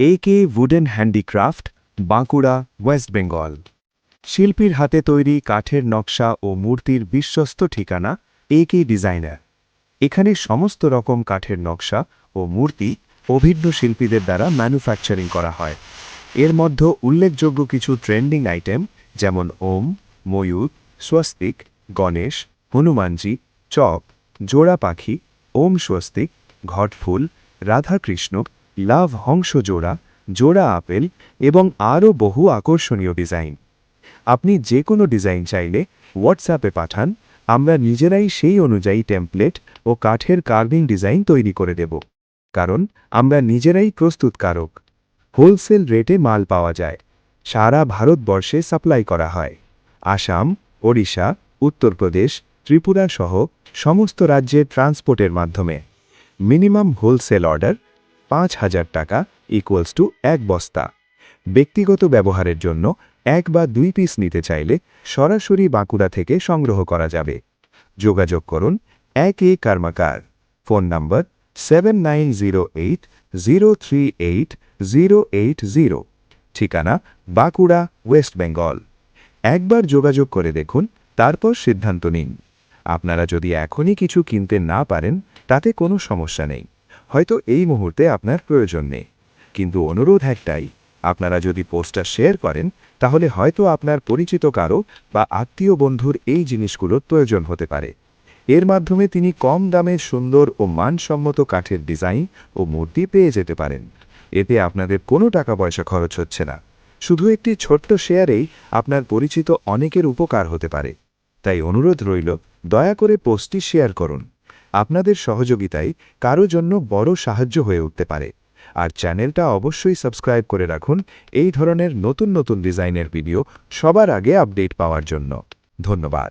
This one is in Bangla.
A K wooden handicraft Bankura West Bengal শিল্পীর হাতে তৈরি কাঠের নকশা ও মূর্তির বিশ্বস্ত ঠিকানা এ কে ডিজাইনার এখানে সমস্ত রকম কাঠের নকশা ও মূর্তি অভিজ্ঞ শিল্পীদের দ্বারা ম্যানুফ্যাকচারিং করা হয়। এর মধ্যে উল্লেখযোগ্য কিছু ট্রেন্ডিং আইটেম যেমন ওম, ময়ূর, স্বস্তিক, গণেশ, হনুমানজি, চপ, জোড়া পাখি, ওম স্বস্তিক, ঘটফুল, রাধাকৃষ্ণ লাভ হংস জোড়া জোড়া আপেল এবং আরও বহু আকর্ষণীয় ডিজাইন। আপনি যে কোনো ডিজাইন চাইলে হোয়াটসঅ্যাপে পাঠান, আমরা নিজেরাই সেই অনুযায়ী টেমপ্লেট ও কাঠের কার্ভিং ডিজাইন তৈরি করে দেব। কারণ আমরা নিজেরাই প্রস্তুতকারক হোলসেল রেটে মাল পাওয়া যায়। সারা ভারতবর্ষে সাপ্লাই করা হয়। আসাম, ওড়িশা, উত্তরপ্রদেশ, ত্রিপুরা সহ সমস্ত রাজ্যে ট্রান্সপোর্টের মাধ্যমে। মিনিমাম হোলসেল অর্ডার পাঁচ হাজার টাকা ইকুয়ালস টু এক বস্তা। ব্যক্তিগত ব্যবহারের জন্য এক বা দুই পিস নিতে চাইলে সরাসরি বাঁকুড়া থেকে সংগ্রহ করা যাবে। যোগাযোগ করুন এক A Karmakar. Phone number seven nine zero eight zero three eight zero eight zero ঠিকানা বাঁকুড়া, ওয়েস্ট বেঙ্গল। একবার যোগাযোগ করে দেখুন, তারপর সিদ্ধান্ত নিন। আপনারা যদি এখনই কিছু কিনতে না পারেন, তাতে কোনো সমস্যা নেই। হয়তো এই মুহূর্তে আপনার প্রয়োজন নেই। কিন্তু অনুরোধ একটাই, আপনারা যদি পোস্টটা শেয়ার করেন, তাহলে হয়তো আপনার পরিচিত কারও বা আত্মীয় বন্ধুর এই জিনিসগুলোর প্রয়োজন হতে পারে। এর মাধ্যমে তিনি কম দামে সুন্দর ও মানসম্মত কাঠের ডিজাইন ও মূর্তি পেয়ে যেতে পারেন। এতে আপনাদের কোনো টাকা পয়সা খরচ হচ্ছে না। শুধু একটি ছোট্ট শেয়ারেই আপনার পরিচিত অনেকের উপকার হতে পারে। তাই অনুরোধ রইল, দয়া করে পোস্টটি শেয়ার করুন। আপনাদের সহযোগিতায় কারও জন্য বড় সাহায্য হয়ে উঠতে পারে। আর চ্যানেলটা অবশ্যই সাবস্ক্রাইব করে রাখুন। এই ধরনের নতুন নতুন ডিজাইনের ভিডিও সবার আগে আপডেট পাওয়ার জন্য। ধন্যবাদ।